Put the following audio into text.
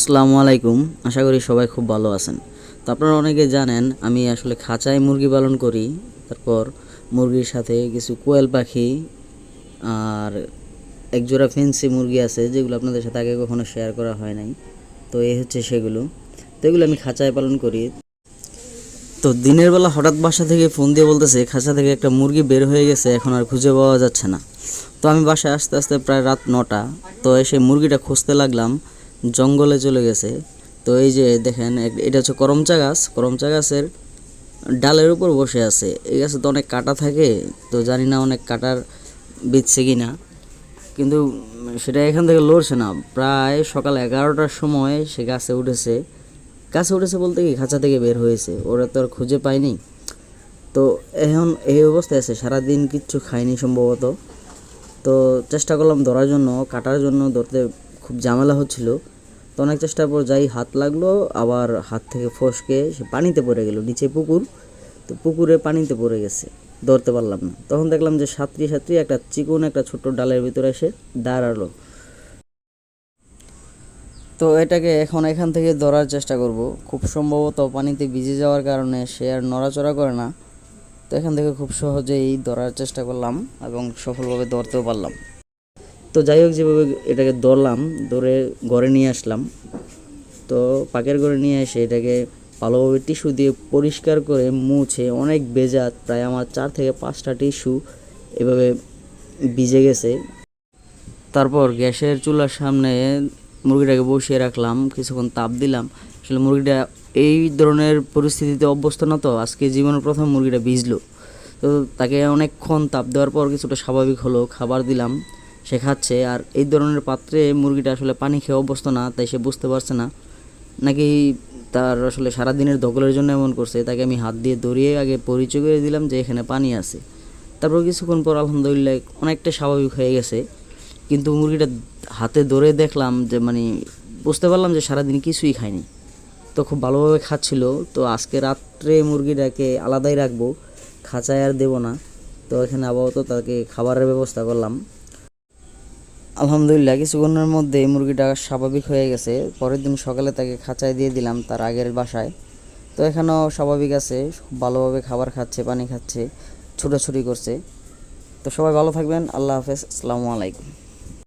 আসসালামু আলাইকুম। আশা করি সবাই খুব ভালো আছেন। তো আপনারা অনেকে জানেন, আমি আসলে খাঁচায় মুরগি পালন করি। তারপর মুরগির সাথে কিছু কোয়েল পাখি আর একজোড়া ফেন্সি মুরগি আছে, যেগুলো আপনাদের সাথে আগে কখনো শেয়ার করা হয় নাই। তো এই হচ্ছে সেগুলো। তো এগুলো আমি খাঁচায় পালন করি। তো দিনের বেলা হঠাৎ বাসা থেকে ফোন দিয়ে বলতেছে, খাঁচা থেকে একটা মুরগি বের হয়ে গেছে, এখন আর খুঁজে পাওয়া যাচ্ছে না। তো আমি বাসায় আস্তে আস্তে প্রায় রাত নটা, তো এসে মুরগিটা খুঁজতে লাগলাম। জঙ্গলে চলে গেছে। তো এই যে দেখেন এটা হচ্ছে করমচা গাছ। করমচা গাছের ডালের উপর বসে আছে। এই গাছে তো অনেক কাটা থাকে, তো জানি না অনেক কাটার বিচ্ছে কি না কিন্তু সেটা এখান থেকে লড়ছে না। প্রায় সকাল এগারোটার সময় সে গাছে উঠেছে। গাছে উঠেছে বলতে কি, খাঁচা থেকে বের হয়েছে। ওরা তো আর খুঁজে পায়নি। তো এখন এই অবস্থায় আছে, সারাদিন কিচ্ছু খায়নি সম্ভবত। তো চেষ্টা করলাম ধরার জন্য, কাটার জন্য, ধরতে খুব ঝামেলা হচ্ছিল। অনেক চেষ্টার পর যাই হাত লাগল, আবার হাত থেকে ফসকে সে পানিতে পড়ে গেল, নিচে পুকুর, তো পুকুরে পানিতে পড়ে গেছে, ধরতে পারলাম না। তখন দেখলাম যে সাঁতরি সাঁতরি একটা চিকন একটা ছোট্ট ডালের ভিতরে এসে দাঁড়াল। তো এটাকে এখন এখান থেকে ধরার চেষ্টা করব। খুব সম্ভবত পানিতে ভিজে যাওয়ার কারণে সে আর নড়াচড়া করে না। তো এখান থেকে খুব সহজেই ধরার চেষ্টা করলাম এবং সফলভাবে ধরতেও পারলাম। তো যাই হোক, যেভাবে এটাকে ধরলাম, ধরে ঘরে নিয়ে আসলাম। তো পাকের ঘরে নিয়ে এসে এটাকে ভালোভাবে টিস্যু দিয়ে পরিষ্কার করে মুছে অনেক বেজাত প্রায় আমার চার থেকে পাঁচটা টিস্যু এভাবে ভিজে গেছে। তারপর গ্যাসের চুলার সামনে মুরগিটাকে বসিয়ে রাখলাম, কিছুক্ষণ তাপ দিলাম। আসলে মুরগিটা এই ধরনের পরিস্থিতিতে অভ্যস্ত না তো, আজকে জীবনের প্রথম মুরগিটা ভিজলো। তো তাকে অনেকক্ষণ তাপ দেওয়ার পর কিছুটা স্বাভাবিক হলো, খাবার দিলাম। সে খাচ্ছে আর এই ধরনের পাত্রে মুরগিটা আসলে পানি খেয়ে অভ্যস্ত না, তাই সে বুঝতে পারছে না। নাকি তার আসলে সারাদিনের দখলের জন্য এমন করছে, তাকে আমি হাত দিয়ে ধরিয়ে আগে পরিচয় করে দিলাম যে এখানে পানি আছে। তারপর কিছুক্ষণ পর আলহামদুলিল্লাহ অনেকটা স্বাভাবিক হয়ে গেছে। কিন্তু মুরগিটা হাতে ধরে দেখলাম যে মানে বুঝতে পারলাম যে সারাদিন কিছুই খায়নি। তো খুব ভালোভাবে খাচ্ছিল। তো আজকে রাত্রে মুরগিটাকে আলাদাই রাখব, খাঁচায় আর দেবো না। তো এখানে আপাতত তাকে খাবারের ব্যবস্থা করলাম। আলহামদুলিল্লাহ, কিছুক্ষণের মধ্যে মুরগিটা স্বাভাবিক হয়ে গেছে। পরের দিন সকালে তাকে খাঁচায় দিয়ে দিলাম তার আগের বাসায়। তো এখানেও স্বাভাবিক আছে ভালোভাবে খাবার খাচ্ছে, পানি খাচ্ছে, ছোটাছুটি করছে। তো সবাই ভালো থাকবেন, আল্লাহ হাফেজ, আসসালামু আলাইকুম।